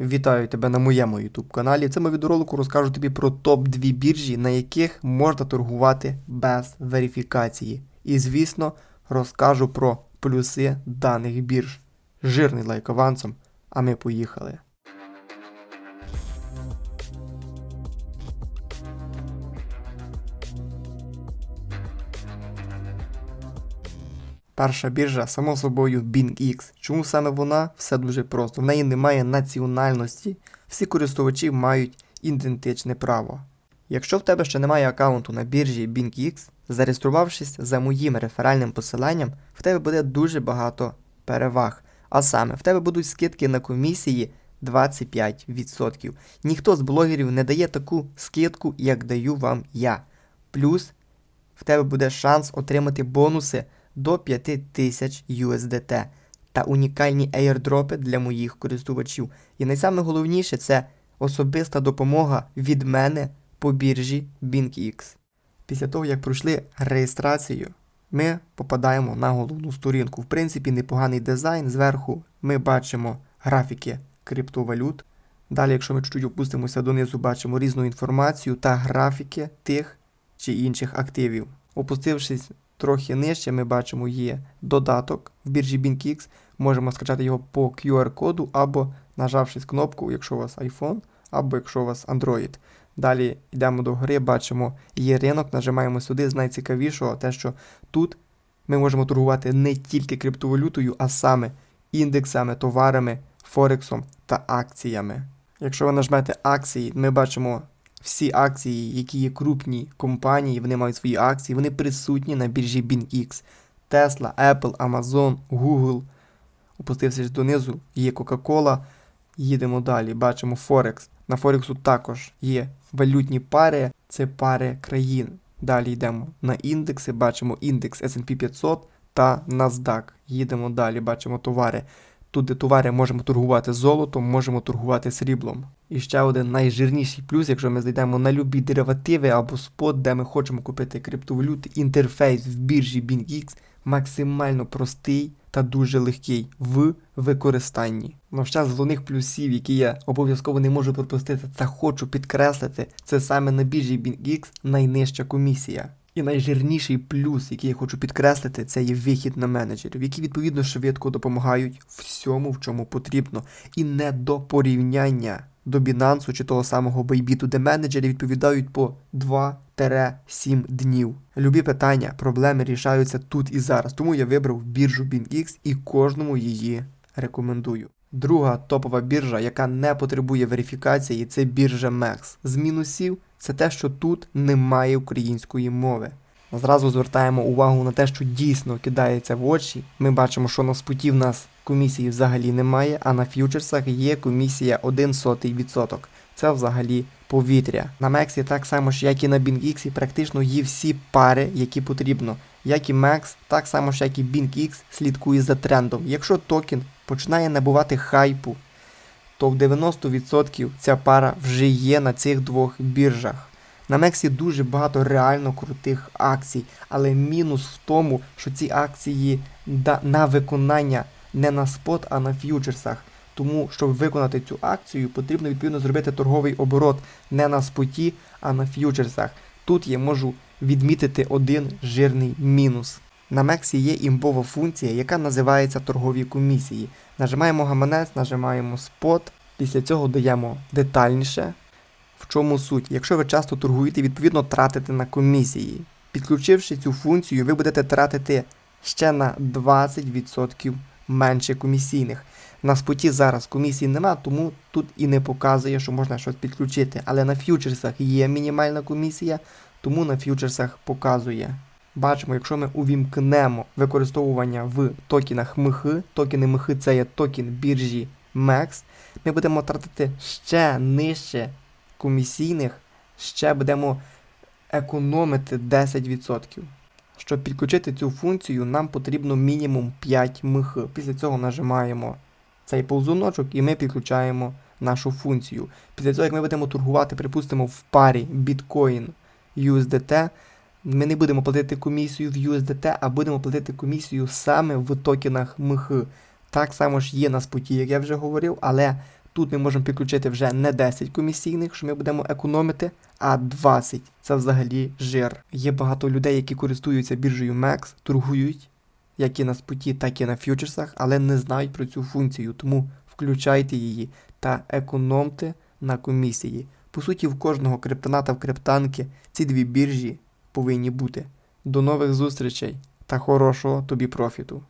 Вітаю тебе на моєму YouTube каналі. В цьому відеоролику розкажу тобі про топ-2 біржі, на яких можна торгувати без верифікації. І, звісно, розкажу про плюси даних бірж. Жирний лайк авансом, а ми поїхали. Перша біржа, само собою, BingX. Чому саме вона? Все дуже просто. В неї немає національності. Всі користувачі мають ідентичне право. Якщо в тебе ще немає аккаунту на біржі BingX, зареєструвавшись за моїм реферальним посиланням, в тебе буде дуже багато переваг. А саме, в тебе будуть скидки на комісії 25%. Ніхто з блогерів не дає таку скидку, як даю вам я. Плюс в тебе буде шанс отримати бонуси до 5000 USDT та унікальні airdропи для моїх користувачів. І найсаме це особиста допомога від мене по біржі BingX. Після того, як пройшли реєстрацію, ми попадаємо на головну сторінку. В принципі, непоганий дизайн. Зверху ми бачимо графіки криптовалют. Далі, якщо ми чуть-чуть опустимося донизу, бачимо різну інформацію та графіки тих чи інших активів. Опустившись трохи нижче, ми бачимо є додаток в біржі BingX. Можемо скачати його по QR-коду або нажавшись кнопку, якщо у вас iPhone, або якщо у вас Android. Далі йдемо до гори, бачимо є ринок, нажимаємо сюди. З найцікавішого те, що тут ми можемо торгувати не тільки криптовалютою, а саме індексами, товарами, Форексом та акціями. Якщо ви нажмете акції, ми бачимо всі акції, які є крупні компанії, вони мають свої акції, вони присутні на біржі BingX. Tesla, Apple, Amazon, Google. Опустившись донизу, є Coca-Cola. Їдемо далі. Бачимо Форекс. На Форексу також є валютні пари, це пари країн. Далі йдемо на індекси, бачимо індекс SP 500 та NASDAQ. Їдемо далі, бачимо товари. Тут, де товари можемо торгувати золотом, можемо торгувати сріблом. І ще один найжирніший плюс, якщо ми зайдемо на любі деривативи або спот, де ми хочемо купити криптовалюти, інтерфейс в біржі BingX максимально простий та дуже легкий в використанні. Ну, ще з головних плюсів, які я обов'язково не можу пропустити та хочу підкреслити, це саме на біржі BingX найнижча комісія. І найжирніший плюс, який я хочу підкреслити, це є вихід на менеджерів, які відповідно швидко допомагають всьому, в чому потрібно, і не до порівняння до Binance чи того самого Bybit, де менеджери відповідають по 2-7 днів. Любі питання, проблеми рішаються тут і зараз. Тому я вибрав біржу BingX і кожному її рекомендую. Друга топова біржа, яка не потребує верифікації, це біржа MEX. З мінусів це те, що тут немає української мови. Зразу звертаємо увагу на те, що дійсно кидається в очі. Ми бачимо, що на споті в нас комісії взагалі немає, а на ф'ючерсах є комісія 1 сотий відсоток. Це взагалі повітря. На Мексі так само ж, як і на BingX, практично є всі пари, які потрібно. Як і Mex, так само ж, як і BingX, слідкує за трендом. Якщо токен починає набувати хайпу, то в 90% ця пара вже є на цих двох біржах. На Мексі дуже багато реально крутих акцій, але мінус в тому, що ці акції на виконання не на спот, а на ф'ючерсах. Тому, щоб виконати цю акцію, потрібно відповідно зробити торговий оборот не на споті, а на ф'ючерсах. Тут я можу відмітити один жирний мінус. На Мексі є імбова функція, яка називається торгові комісії. Нажимаємо гаманець, нажимаємо спот, після цього даємо детальніше. В чому суть? Якщо ви часто торгуєте, відповідно тратите на комісії. Підключивши цю функцію, ви будете тратити ще на 20% менше комісійних. На споті зараз комісій нема, тому тут і не показує, що можна щось підключити. Але на ф'ючерсах є мінімальна комісія, тому на ф'ючерсах показує. Бачимо, якщо ми увімкнемо використовування в токенах МХ, токени МХ це є токен біржі MEX, ми будемо тратити ще нижче комісійних, ще будемо економити 10%. Щоб підключити цю функцію, нам потрібно мінімум 5 МХ. Після цього нажимаємо цей ползуночок і ми підключаємо нашу функцію. Після цього, як ми будемо торгувати, припустимо, в парі Bitcoin USDT, ми не будемо платити комісію в USDT, а будемо платити комісію саме в токенах МХ. Так само ж є на споті, як я вже говорив, але Тут ми можемо підключити вже не 10 комісійних, що ми будемо економити, а 20. Це взагалі жир. Є багато людей, які користуються біржею MEX, торгують як і на споті, так і на фьючерсах, але не знають про цю функцію, тому включайте її та економте на комісії. По суті, в кожного криптоната в криптанки ці дві біржі повинні бути. До нових зустрічей та хорошого тобі профіту!